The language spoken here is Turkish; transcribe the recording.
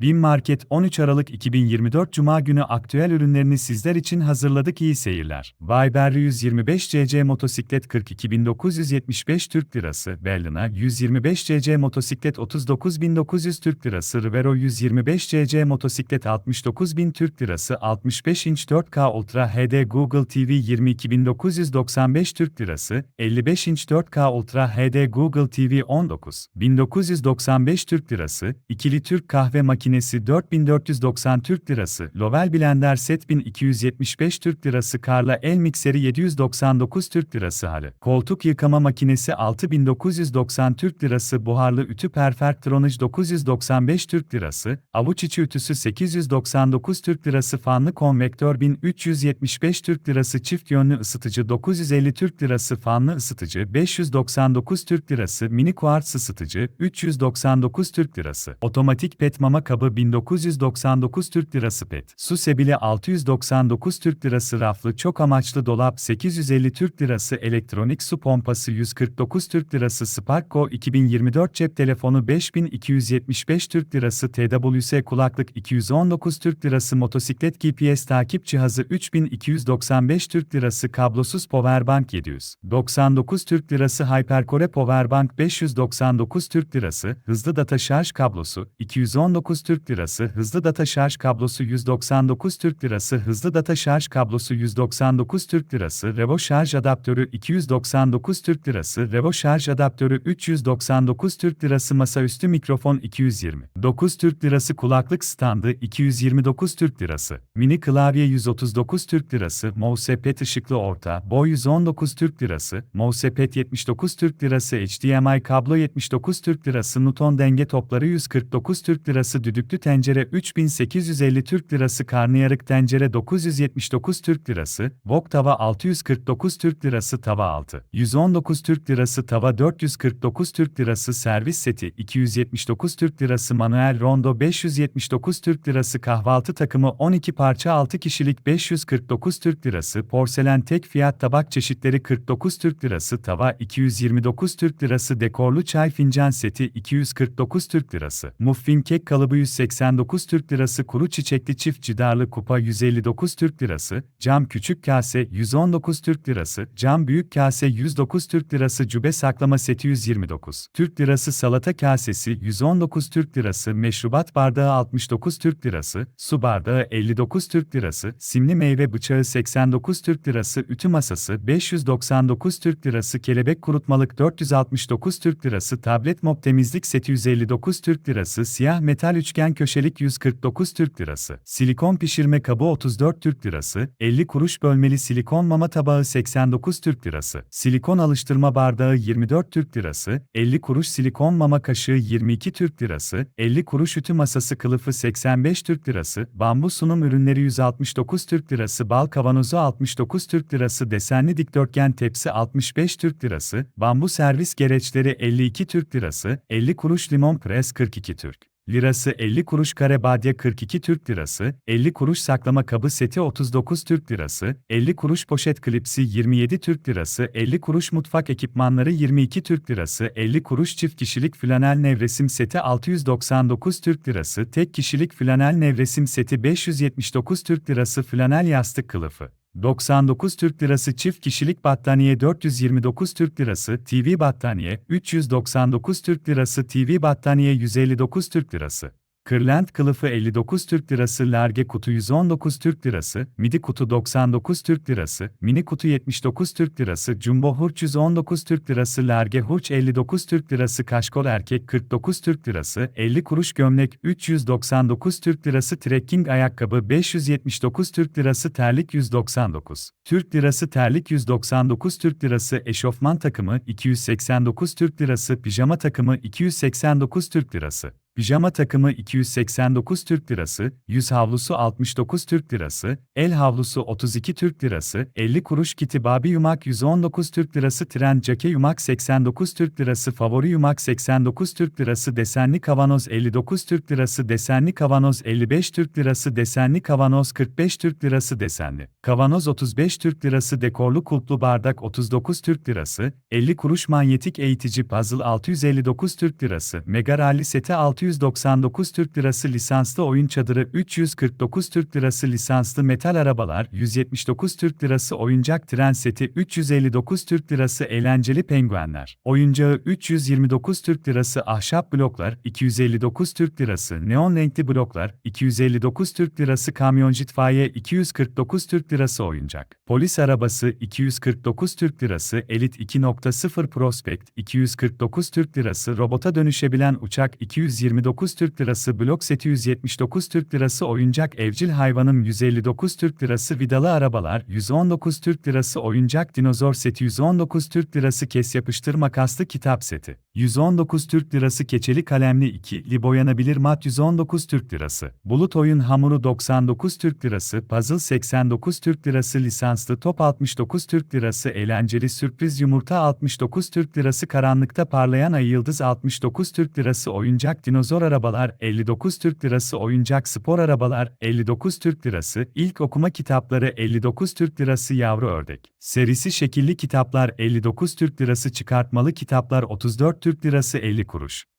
BİM Market 13 Aralık 2024 Cuma günü aktüel ürünlerini sizler için hazırladık. İyi seyirler. Viber 125 cc motosiklet 42.975 Türk Lirası, Berlina 125 cc motosiklet 39.900 Türk Lirası, Rivero 125 cc motosiklet 69.000 Türk Lirası, 65 inç 4K Ultra HD Google TV 22.995 Türk Lirası, 55 inç 4K Ultra HD Google TV 19.995 Türk Lirası, ikili Türk kahve makinesi 4490 Türk Lirası, Lovell Blender Set 1275 Türk Lirası, Karla El Mikseri 799 Türk Lirası halı, koltuk yıkama makinesi 6990 Türk Lirası, buharlı ütü Perfectronage 995 Türk Lirası, avuç içi ütüsü 899 Türk Lirası, fanlı konvektör 1375 Türk Lirası, çift yönlü ısıtıcı 950 Türk Lirası, fanlı ısıtıcı 599 Türk Lirası, mini kuartz ısıtıcı 399 Türk Lirası, otomatik pet mama kabı 1999 Türk Lirası pet, su sebili 699 Türk Lirası raflı çok amaçlı dolap 850 Türk Lirası elektronik su pompası 149 Türk Lirası Sparkco 2024 cep telefonu 5275 Türk Lirası TWS kulaklık 219 Türk Lirası motosiklet GPS takip cihazı 3295 Türk Lirası kablosuz powerbank 799 Türk Lirası Hypercore powerbank 599 Türk Lirası hızlı data şarj kablosu 219 Türk Lirası hızlı data şarj kablosu 199 Türk Lirası hızlı data şarj kablosu 199 Türk Lirası Revo şarj adaptörü 299 Türk Lirası Revo şarj adaptörü 399 Türk Lirası masaüstü mikrofon 229 Türk Lirası kulaklık standı 229 Türk Lirası mini klavye 139 Türk Lirası mousepad ışıklı orta boy 119 Türk Lirası mousepad 79 Türk Lirası HDMI kablo 79 Türk Lirası Newton denge topları 149 Türk Lirası düdüklü tencere 3850 Türk Lirası karnıyarık tencere 979 Türk Lirası, wok tava 649 Türk Lirası tava altı, 119 Türk Lirası tava 449 Türk Lirası servis seti 279 Türk Lirası manuel rondo 579 Türk Lirası kahvaltı takımı 12 parça 6 kişilik 549 Türk Lirası porselen tek fiyat tabak çeşitleri 49 Türk Lirası tava 229 Türk Lirası dekorlu çay fincan seti 249 Türk Lirası muffin kek kalıbı 189 Türk Lirası kuru çiçekli çift cidarlı kupa 159 Türk Lirası, cam küçük kase 119 Türk Lirası, cam büyük kase 109 Türk Lirası cübe saklama seti 129 Türk Lirası salata kasesi 119 Türk Lirası meşrubat bardağı 69 Türk Lirası, su bardağı 59 Türk Lirası, simli meyve bıçağı 89 Türk Lirası ütü masası 599 Türk Lirası kelebek kurutmalık 469 Türk Lirası tablet mop temizlik seti 159 Türk Lirası siyah metal üçgen köşelik 149 Türk Lirası, silikon pişirme kabı 34 Türk Lirası, 50 kuruş bölmeli silikon mama tabağı 89 Türk Lirası, silikon alıştırma bardağı 24 Türk Lirası, 50 kuruş silikon mama kaşığı 22 Türk Lirası, 50 kuruş ütü masası kılıfı 85 Türk Lirası, bambu sunum ürünleri 169 Türk Lirası, bal kavanozu 69 Türk Lirası, desenli dikdörtgen tepsi 65 Türk Lirası, bambu servis gereçleri 52 Türk Lirası, 50 kuruş limon pres 42 Türk lirası 50 kuruş kare badye 42 Türk lirası, 50 kuruş saklama kabı seti 39 Türk lirası, 50 kuruş poşet klipsi 27 Türk lirası, 50 kuruş mutfak ekipmanları 22 Türk lirası, 50 kuruş çift kişilik flanel nevresim seti 699 Türk lirası, tek kişilik flanel nevresim seti 579 Türk lirası flanel yastık kılıfı. 99 Türk Lirası çift kişilik battaniye 429 Türk Lirası TV battaniye 399 Türk Lirası TV battaniye 159 Türk Lirası Kırlent kılıfı 59 Türk Lirası, large kutu 119 Türk Lirası, midi kutu 99 Türk Lirası, mini kutu 79 Türk Lirası, jumbo hurç 119 Türk Lirası, large hurç 59 Türk Lirası, kaşkol erkek 49 Türk Lirası, 50 kuruş gömlek 399 Türk Lirası, trekking ayakkabı 579 Türk Lirası, terlik 199 Türk Lirası, terlik 199 Türk Lirası, eşofman takımı 289 Türk Lirası, pijama takımı 289 Türk Lirası. Pijama takımı 289 Türk Lirası, yüz havlusu 69 Türk Lirası, el havlusu 32 Türk Lirası, 50 kuruş kiti babi yumak 119 Türk Lirası, tren cake yumak 89 Türk Lirası, favori yumak 89 Türk Lirası, desenli kavanoz 59 Türk Lirası, desenli kavanoz 55 Türk Lirası, desenli kavanoz 45 Türk Lirası, desenli kavanoz 35 Türk Lirası, dekorlu kulplu bardak 39 Türk Lirası, 50 kuruş manyetik eğitici puzzle 659 Türk Lirası, mega rally seti 600 299 Türk Lirası lisanslı oyun çadırı 349 Türk Lirası lisanslı metal arabalar 179 Türk Lirası oyuncak tren seti 359 Türk Lirası eğlenceli penguenler oyuncağı 329 Türk Lirası ahşap bloklar 259 Türk Lirası neon renkli bloklar 259 Türk Lirası kamyoncu itfaiye 249 Türk Lirası oyuncak polis arabası 249 Türk Lirası elit 2.0 prospekt 249 Türk Lirası robota dönüşebilen uçak 229 Türk Lirası blok seti 179 Türk Lirası oyuncak evcil hayvanım 159 Türk Lirası vidalı arabalar 119 Türk Lirası oyuncak dinozor seti 119 Türk Lirası kes yapıştır makaslı kitap seti 119 Türk Lirası keçeli kalemli 2 li boyanabilir mat 119 Türk Lirası bulut oyun hamuru 99 Türk Lirası puzzle 89 Türk Lirası lisanslı top 69 Türk Lirası eğlenceli sürpriz yumurta 69 Türk Lirası karanlıkta parlayan ay yıldız 69 Türk Lirası oyuncak dinozor arabalar 59 Türk Lirası oyuncak spor arabalar 59 Türk Lirası ilk okuma kitapları 59 Türk Lirası yavru ördek serisi şekilli kitaplar 59 Türk Lirası çıkartmalı kitaplar 34 Türk Lirası 50 kuruş